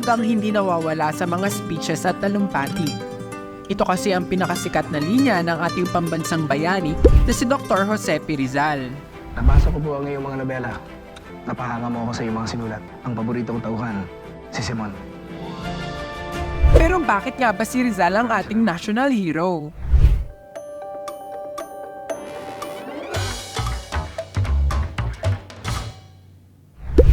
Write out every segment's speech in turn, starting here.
Tagang hindi nawawala sa mga speeches at talumpati. Ito kasi ang pinakasikat na linya ng ating pambansang bayani na si Dr. Jose P. Rizal. Nabasa ko po ang iyong mga nobela. Napahanga mo ako sa iyong mga sinulat. Ang paborito kong tauhan, si Simon. Pero bakit nga ba si Rizal ang ating national hero?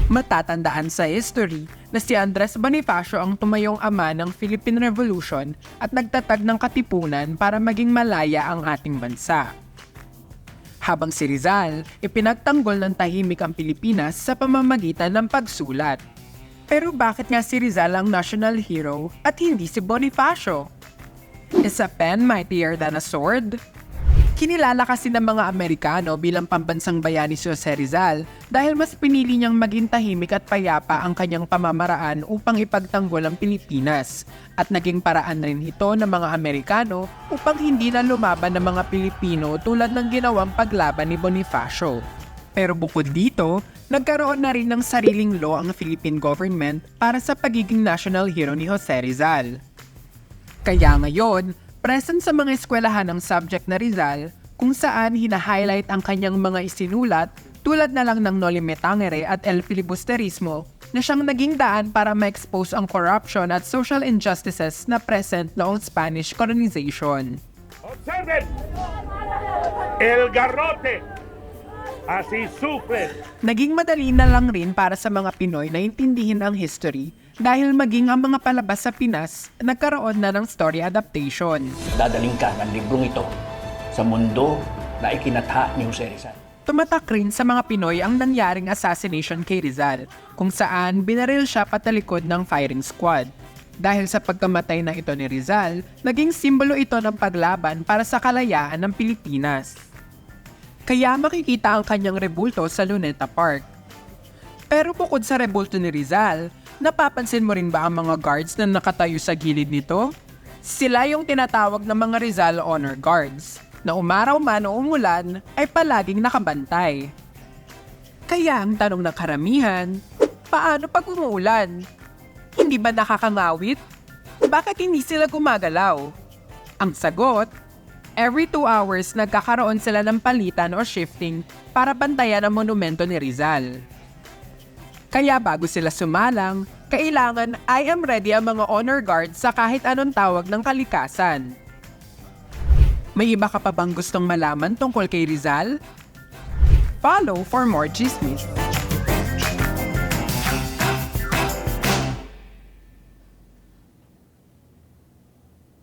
Matatandaan sa history na si Andres Bonifacio ang tumayong ama ng Philippine Revolution at nagtatag ng katipunan para maging malaya ang ating bansa. Habang si Rizal, ipinagtanggol ng tahimik ang Pilipinas sa pamamagitan ng pagsulat. Pero bakit nga si Rizal ang national hero at hindi si Bonifacio? Is a pen mightier than a sword? Kinilala kasi ng mga Amerikano bilang pambansang bayani si Jose Rizal dahil mas pinili niyang maging tahimik at payapa ang kanyang pamamaraan upang ipagtanggol ang Pilipinas at naging paraan rin ito ng mga Amerikano upang hindi na lumaban ng mga Pilipino tulad ng ginawang paglaban ni Bonifacio. Pero bukod dito, nagkaroon na rin ng sariling law ang Philippine government para sa pagiging national hero ni Jose Rizal. Kaya ngayon, present sa mga eskwelahan ng subject na Rizal kung saan hina-highlight ang kanyang mga isinulat tulad na lang ng Noli Me Tangere at El Filibusterismo na siyang naging daan para ma-expose ang corruption at social injustices na present noong Spanish colonization. Observen. El garrote. Así sufre. Naging madali na lang rin para sa mga Pinoy na intindihin ang history dahil maging ang mga palabas sa Pinas nagkaroon na ng story adaptation. Dadaling ka ng librong ito sa mundo na ikinatha ni Jose Rizal. Tumatak rin sa mga Pinoy ang nangyaring assassination kay Rizal, kung saan binaril siya patalikod ng firing squad. Dahil sa pagkamatay na ito ni Rizal, naging simbolo ito ng paglaban para sa kalayaan ng Pilipinas. Kaya makikita ang kanyang rebulto sa Luneta Park. Pero bukod sa rebulto ni Rizal, napapansin mo rin ba ang mga guards na nakatayo sa gilid nito? Sila yung tinatawag na mga Rizal Honor Guards, na umaraw man o umulan ay palaging nakabantay. Kaya ang tanong ng karamihan, paano pag umuulan? Hindi ba nakakangawit? Bakit hindi sila gumagalaw? Ang sagot, every two hours nagkakaroon sila ng palitan o shifting para bantayan ang monumento ni Rizal. Kaya bago sila sumalang, kailangan I am ready ang mga honor guards sa kahit anong tawag ng kalikasan. May iba ka pa bang gustong malaman tungkol kay Rizal? Follow for more chismis.